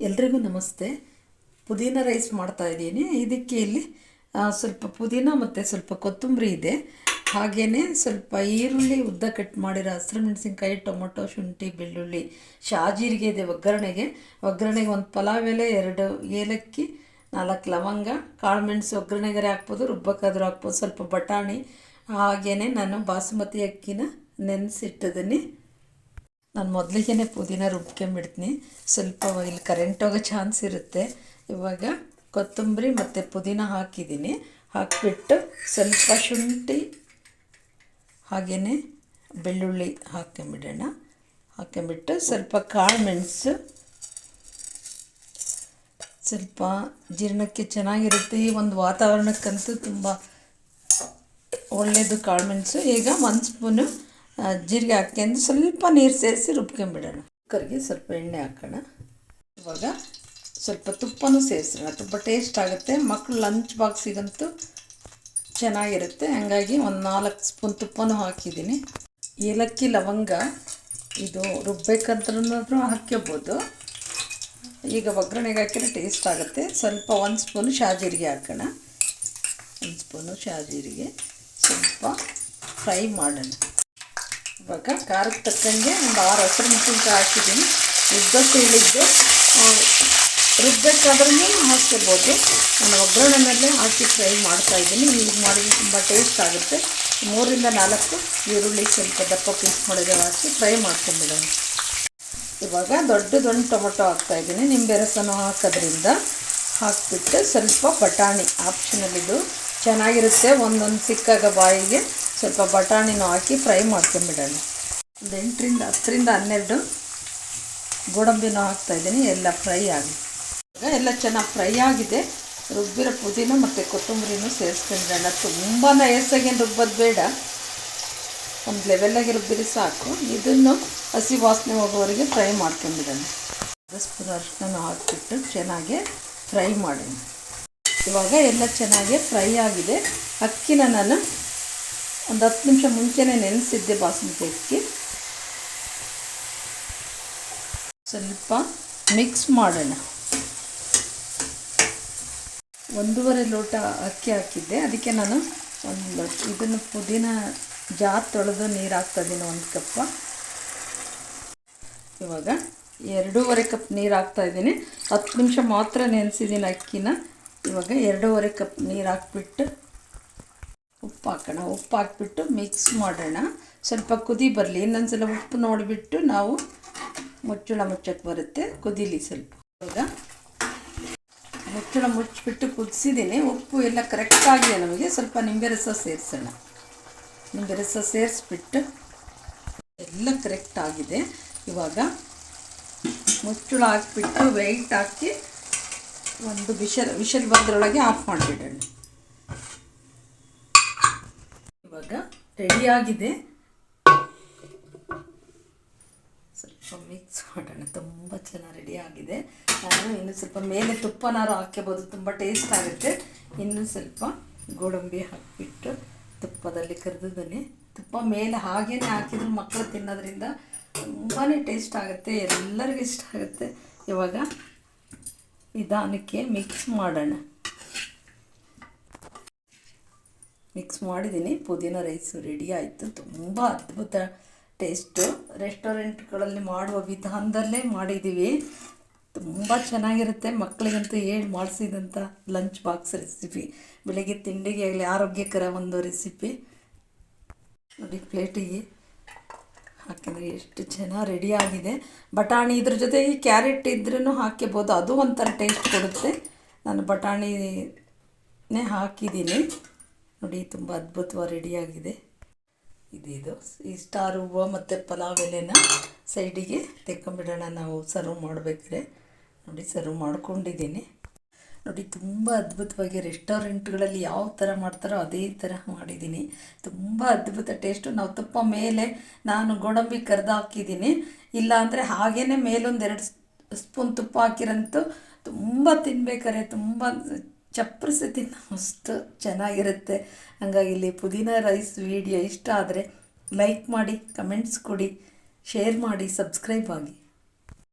ಎಲ್ರಿಗೂ ನಮಸ್ತೆ. ಪುದೀನ ರೈಸ್ ಮಾಡ್ತಾ ಇದ್ದೀನಿ. ಇದಕ್ಕೆ ಇಲ್ಲಿ ಸ್ವಲ್ಪ ಪುದೀನ ಮತ್ತು ಸ್ವಲ್ಪ ಕೊತ್ತಂಬರಿ ಇದೆ. ಹಾಗೆಯೇ ಸ್ವಲ್ಪ ಈರುಳ್ಳಿ ಉದ್ದ ಕಟ್ ಮಾಡಿರೋ ಹಸಿರು ಮೆಣಸಿನ್ಕಾಯಿ ಟೊಮೊಟೊ, ಶುಂಠಿ, ಬೆಳ್ಳುಳ್ಳಿ, ಶಾಜೀರಿಗೆ ಇದೆ ಒಗ್ಗರಣೆಗೆ. ಒಗ್ಗರಣೆಗೆ ಒಂದು ಪಲಾವ್ ಎಲೆ, ಎರಡು ಏಲಕ್ಕಿ, ನಾಲ್ಕು ಲವಂಗ, ಕಾಳು ಮೆಣಸು ಒಗ್ಗರಣೆಗಾರೆ ಹಾಕ್ಬೋದು ರುಬ್ಬಕ್ಕಾದ್ರೂ ಹಾಕ್ಬೋದು, ಸ್ವಲ್ಪ ಬಟಾಣಿ. ಹಾಗೆಯೇ ನಾನು ಬಾಸುಮತಿ ಅಕ್ಕಿನ ನೆನೆಸಿಟ್ಟಿದ್ದೀನಿ. ನಾನು ಮೊದಲಿಗೆ ಪುದೀನ ರುಬ್ಕೊಂಬಿಡ್ತೀನಿ ಸ್ವಲ್ಪ ಇಲ್ಲಿ ಕರೆಂಟ್ ಹೋಗೋ ಚಾನ್ಸ್ ಇರುತ್ತೆ. ಇವಾಗ ಕೊತ್ತಂಬರಿ ಮತ್ತು ಪುದೀನ ಹಾಕಿದ್ದೀನಿ. ಹಾಕಿಬಿಟ್ಟು ಸ್ವಲ್ಪ ಶುಂಠಿ ಹಾಗೆಯೇ ಬೆಳ್ಳುಳ್ಳಿ ಹಾಕೊಂಬಿಡೋಣ ಹಾಕೊಂಬಿಟ್ಟು ಸ್ವಲ್ಪ ಕಾಳು ಮೆಣಸು, ಸ್ವಲ್ಪ ಜೀರ್ಣಕ್ಕೆ ಚೆನ್ನಾಗಿರುತ್ತೆ. ಈ ಒಂದು ವಾತಾವರಣಕ್ಕಂತೂ ತುಂಬ ಒಳ್ಳೆಯದು ಕಾಳುಮೆಣಸು ಈಗ ಒಂದು ಸ್ಪೂನು ಜೀರಿಗೆ ಹಾಕ್ಕೊಂಡು ಸ್ವಲ್ಪ ನೀರು ಸೇರಿಸಿ ರುಬ್ಕೊಂಬಿಡೋಣ. ಕುಕ್ಕರ್ಗೆ ಸ್ವಲ್ಪ ಎಣ್ಣೆ ಹಾಕೋಣ. ಇವಾಗ ಸ್ವಲ್ಪ ತುಪ್ಪನೂ ಸೇರಿಸೋಣ. ತುಪ್ಪ ಟೇಸ್ಟ್ ಆಗುತ್ತೆ. ಮಕ್ಕಳು ಲಂಚ್ ಬಾಕ್ಸಿಗಂತೂ ಚೆನ್ನಾಗಿರುತ್ತೆ. ಹಂಗಾಗಿ ಒಂದು ನಾಲ್ಕು ಸ್ಪೂನ್ ತುಪ್ಪನೂ ಹಾಕಿದ್ದೀನಿ. ಏಲಕ್ಕಿ ಲವಂಗ ಇದು ರುಬ್ಬೇಕಂದ್ರೂ ಹಾಕ್ಕೋಬೋದು. ಈಗ ಒಗ್ಗರಣೆಗೆ ಹಾಕಿದ್ರೆ ಟೇಸ್ಟ್ ಆಗುತ್ತೆ. ಸ್ವಲ್ಪ ಒಂದು ಸ್ಪೂನು ಶಾಜೀರಿಗೆ ಹಾಕೋಣ. ಒಂದು ಸ್ಪೂನು ಶಾಜೀರಿಗೆ. ಸ್ವಲ್ಪ ಫ್ರೈ ಮಾಡೋಣ. ಇವಾಗ ಖಾರಕ್ಕೆ ತಕ್ಕಂಗೆ ಒಂದು ಆರು ಹಸಿರು ಮೆಣಸಿನ್ಕಾಯಿ ಹಾಕಿದ್ದೀನಿ. ಉದ್ದಕ್ಕೆ ಇಳಿದ್ದು ರುಬ್ಬೇಕಾದ್ರೂ ಹಾಕ್ಕೋಬೋದು. ನಾನು ಮೇಲೆ ಹಾಕಿ ಫ್ರೈ ಮಾಡ್ತಾ ಇದ್ದೀನಿ. ಈಗ ಮಾಡಿದ್ರೆ ತುಂಬ ಟೇಸ್ಟ್ ಆಗುತ್ತೆ. ಮೂರಿಂದ ನಾಲ್ಕು ಈರುಳ್ಳಿ ಸ್ವಲ್ಪ ದಪ್ಪ ಪೀಸ್ ಮಾಡಿದ್ರೆ ಹಾಕಿ ಫ್ರೈ ಮಾಡ್ಕೊಂಬಿಡೋಣ. ಇವಾಗ ದೊಡ್ಡ ದೊಡ್ಡ ಟೊಮೊಟೊ ಹಾಕ್ತಾ ಇದ್ದೀನಿ. ನಿಂಬೆ ರಸನೂ ಹಾಕೋದ್ರಿಂದ ಹಾಕಿಬಿಟ್ಟು ಸ್ವಲ್ಪ ಬಟಾಣಿ ಆಪ್ಷನಲ್ಲಿದ್ದು ಚೆನ್ನಾಗಿರುತ್ತೆ. ಒಂದೊಂದು ಸಿಕ್ಕಾಗ ಬಾಯಿಗೆ ಸ್ವಲ್ಪ ಬಟಾಣಿನೂ ಹಾಕಿ ಫ್ರೈ ಮಾಡ್ಕೊಂಬಿಡೋಣ. ಒಂದು ಎಂಟರಿಂದ ಹತ್ತರಿಂದ ಹನ್ನೆರಡು ಗೋಡಂಬಿನೂ ಹಾಕ್ತಾಯಿದ್ದೀನಿ ಎಲ್ಲ ಫ್ರೈ ಆಗಿ. ಈಗ ಎಲ್ಲ ಚೆನ್ನಾಗಿ ಫ್ರೈ ಆಗಿದೆ. ರುಬ್ಬಿರೋ ಪುದೀನ ಮತ್ತು ಕೊತ್ತಂಬರಿನೂ ಸೇರಿಸ್ಕೊಂಡ್ಬಿಡೋಣ ತುಂಬ ಹೆಸಾಗೇನು ರುಬ್ಬೋದು ಬೇಡ. ಒಂದು ಲೆವೆಲ್ಲಾಗಿ ರುಬ್ಬಿರಿ ಸಾಕು. ಇದನ್ನು ಹಸಿ ವಾಸನೆ ಹೋಗೋವರೆಗೆ ಫ್ರೈ ಮಾಡ್ಕೊಂಬಿಡೋಣ. ಒಂದು ಸ್ಪೂನ್ ಅರಿಶಿನ ಹಾಕಿಬಿಟ್ಟು ಚೆನ್ನಾಗಿ ಫ್ರೈ ಮಾಡೋಣ. ಇವಾಗ ಎಲ್ಲ ಚೆನ್ನಾಗಿ ಫ್ರೈ ಆಗಿದೆ. ಅಕ್ಕಿನ ನಾನು ಒಂದು ಹತ್ತು ನಿಮಿಷ ಮುಂಚೆನೇ ನೆನೆಸಿದ್ದೆ ಬಾಸುಮತಿ ಅಕ್ಕಿ. ಸ್ವಲ್ಪ ಮಿಕ್ಸ್ ಮಾಡೋಣ. ಒಂದೂವರೆ ಲೋಟ ಅಕ್ಕಿ ಹಾಕಿದ್ದೆ. ಅದಕ್ಕೆ ನಾನು ಒಂದು ಇದನ್ನು ಪುದೀನ ಜಾರ್ ತೊಳೆದು ನೀರು ಹಾಕ್ತಾಯಿದ್ದೀನಿ ಒಂದು ಕಪ್. ಇವಾಗ ಎರಡೂವರೆ ಕಪ್ ನೀರು ಹಾಕ್ತಾಯಿದ್ದೀನಿ ಹತ್ತು ನಿಮಿಷ ಮಾತ್ರ ನೆನೆಸಿದ್ದೀನಿ ಅಕ್ಕಿನ. ಇವಾಗ ಎರಡೂವರೆ ಕಪ್ ನೀರು ಹಾಕ್ಬಿಟ್ಟು ಉಪ್ಪು ಹಾಕೋಣ. ಉಪ್ಪು ಹಾಕ್ಬಿಟ್ಟು ಮಿಕ್ಸ್ ಮಾಡೋಣ. ಸ್ವಲ್ಪ ಕುದಿ ಬರಲಿ. ಇನ್ನೊಂದ್ಸಲ ಉಪ್ಪು ನೋಡಿಬಿಟ್ಟು ನಾವು ಮುಚ್ಚಳ ಮುಚ್ಚಕ್ಕೆ ಬರುತ್ತೆ. ಕುದೀಲಿ ಸ್ವಲ್ಪ. ಇವಾಗ ಮುಚ್ಚಳ ಮುಚ್ಚಿಬಿಟ್ಟು ಕುದಿಸಿದ್ದೀನಿ. ಉಪ್ಪು ಎಲ್ಲ ಕರೆಕ್ಟಾಗಿದೆ ನಮಗೆ. ಸ್ವಲ್ಪ ನಿಂಬೆ ರಸ ಸೇರಿಸೋಣ. ನಿಂಬೆ ರಸ ಸೇರಿಸ್ಬಿಟ್ಟು ಎಲ್ಲ ಕರೆಕ್ಟ್ ಆಗಿದೆ. ಇವಾಗ ಮುಚ್ಚಳ ಹಾಕ್ಬಿಟ್ಟು ವೆಯ್ಟ್ ಹಾಕಿ ಒಂದು ವಿಷಲ್ ವಿಷಲ್ ಬಂದ್ರೊಳಗೆ ಆಫ್ ಮಾಡಿಬಿಡೋಣ ಇವಾಗ ರೆಡಿಯಾಗಿದೆ. ಸ್ವಲ್ಪ ಮಿಕ್ಸ್ ಮಾಡೋಣ. ತುಂಬ ಚೆನ್ನಾಗಿ ರೆಡಿಯಾಗಿದೆ. ನಾನು ಇನ್ನು ಸ್ವಲ್ಪ ಮೇಲೆ ತುಪ್ಪನಾರು ಹಾಕ್ಕೋಬೋದು ತುಂಬ ಟೇಸ್ಟ್ ಆಗುತ್ತೆ. ಇನ್ನು ಸ್ವಲ್ಪ ಗೋಡಂಬಿ ಹಾಕಿಬಿಟ್ಟು ತುಪ್ಪದಲ್ಲಿ ಕರೆದಿದ್ದೀನಿ. ತುಪ್ಪ ಮೇಲೆ ಹಾಗೇನೆ ಹಾಕಿದ್ರು ಮಕ್ಕಳು ತಿನ್ನೋದ್ರಿಂದ ತುಂಬಾ ಟೇಸ್ಟ್ ಆಗುತ್ತೆ. ಎಲ್ಲರಿಗೂ ಇಷ್ಟ ಆಗುತ್ತೆ. ಇವಾಗ ನಿಧಾನಕ್ಕೆ ಮಿಕ್ಸ್ ಮಾಡೋಣ. ಮಿಕ್ಸ್ ಮಾಡಿದ್ದೀನಿ. ಪುದೀನ ರೈಸು ರೆಡಿ ಆಯಿತು. ತುಂಬ ಅದ್ಭುತ ಟೇಸ್ಟು ರೆಸ್ಟೋರೆಂಟ್ಗಳಲ್ಲಿ ಮಾಡುವ ವಿಧಾನದಲ್ಲೇ ಮಾಡಿದ್ದೀವಿ. ತುಂಬ ಚೆನ್ನಾಗಿರುತ್ತೆ. ಮಕ್ಕಳಿಗಂತೂ ಹೇಳಿ ಮಾಡಿಸಿದಂಥ ಲಂಚ್ ಬಾಕ್ಸ್ ರೆಸಿಪಿ ಬೆಳಗ್ಗೆ ತಿಂಡಿಗೆ ಆಗಲಿ ಆರೋಗ್ಯಕರ ಒಂದು ರೆಸಿಪಿ ನೋಡಿ, ಪ್ಲೇಟಿಗೆ ಹಾಕಿದರೆ ಎಷ್ಟು ಚೆನ್ನಾಗಿ ರೆಡಿಯಾಗಿದೆ ಬಟಾಣಿ ಇದ್ರ ಈ ಕ್ಯಾರೆಟ್ ಇದ್ರೂ ಹಾಕಿಬೋದು ಅದು ಒಂಥರ ಟೇಸ್ಟ್ ಕೊಡುತ್ತೆ. ನಾನು ಬಟಾಣಿನೇ ಹಾಕಿದ್ದೀನಿ. ನೋಡಿ, ತುಂಬ ಅದ್ಭುತವಾಗಿ ರೆಡಿಯಾಗಿದೆ ಇದಿದು. ಈ ಸ್ಟಾರ್ ಹೂವು ಮತ್ತು ಪಲಾವ್ ಎಲೆನ ಸೈಡಿಗೆ ತೆಕ್ಕೊಂಬಿಡೋಣ. ನಾವು ಸರ್ವ್ ಮಾಡಬೇಕಾದ್ರೆ ನೋಡಿ ಸರ್ವ್ ಮಾಡ್ಕೊಂಡಿದ್ದೀನಿ. ನೋಡಿ, ತುಂಬ ಅದ್ಭುತವಾಗಿ ರೆಸ್ಟೋರೆಂಟ್ಗಳಲ್ಲಿ ಯಾವ ಥರ ಮಾಡ್ತಾರೋ ಅದೇ ಥರ ಮಾಡಿದ್ದೀನಿ. ತುಂಬ ಅದ್ಭುತ ಟೇಸ್ಟು ನಾವು ತುಪ್ಪ ಮೇಲೆ ನಾನು ಗೋಡಂಬಿ ಕರೆದು ಹಾಕಿದ್ದೀನಿ. ಇಲ್ಲಾಂದರೆ ಹಾಗೇ ಮೇಲೊಂದು ಎರಡು ಸ್ಪೂನ್ ತುಪ್ಪ ಹಾಕಿರಂತೂ ತುಂಬ ತಿನ್ಬೇಕಾರೆ. ತುಂಬ ಚಪ್ಪರಿಸಿ ತಿನ್ನೋ ಅಷ್ಟು ಚೆನ್ನಾಗಿರುತ್ತೆ. ಹಂಗಾಗಿ ಇಲ್ಲಿ ಪುದೀನ ರೈಸ್ ವಿಡಿಯೋ ಇಷ್ಟ ಆದರೆ ಲೈಕ್ ಮಾಡಿ ಕಮೆಂಟ್ಸ್ ಕೊಡಿ ಶೇರ್ ಮಾಡಿ ಸಬ್ಸ್ಕ್ರೈಬ್ ಆಗಿ.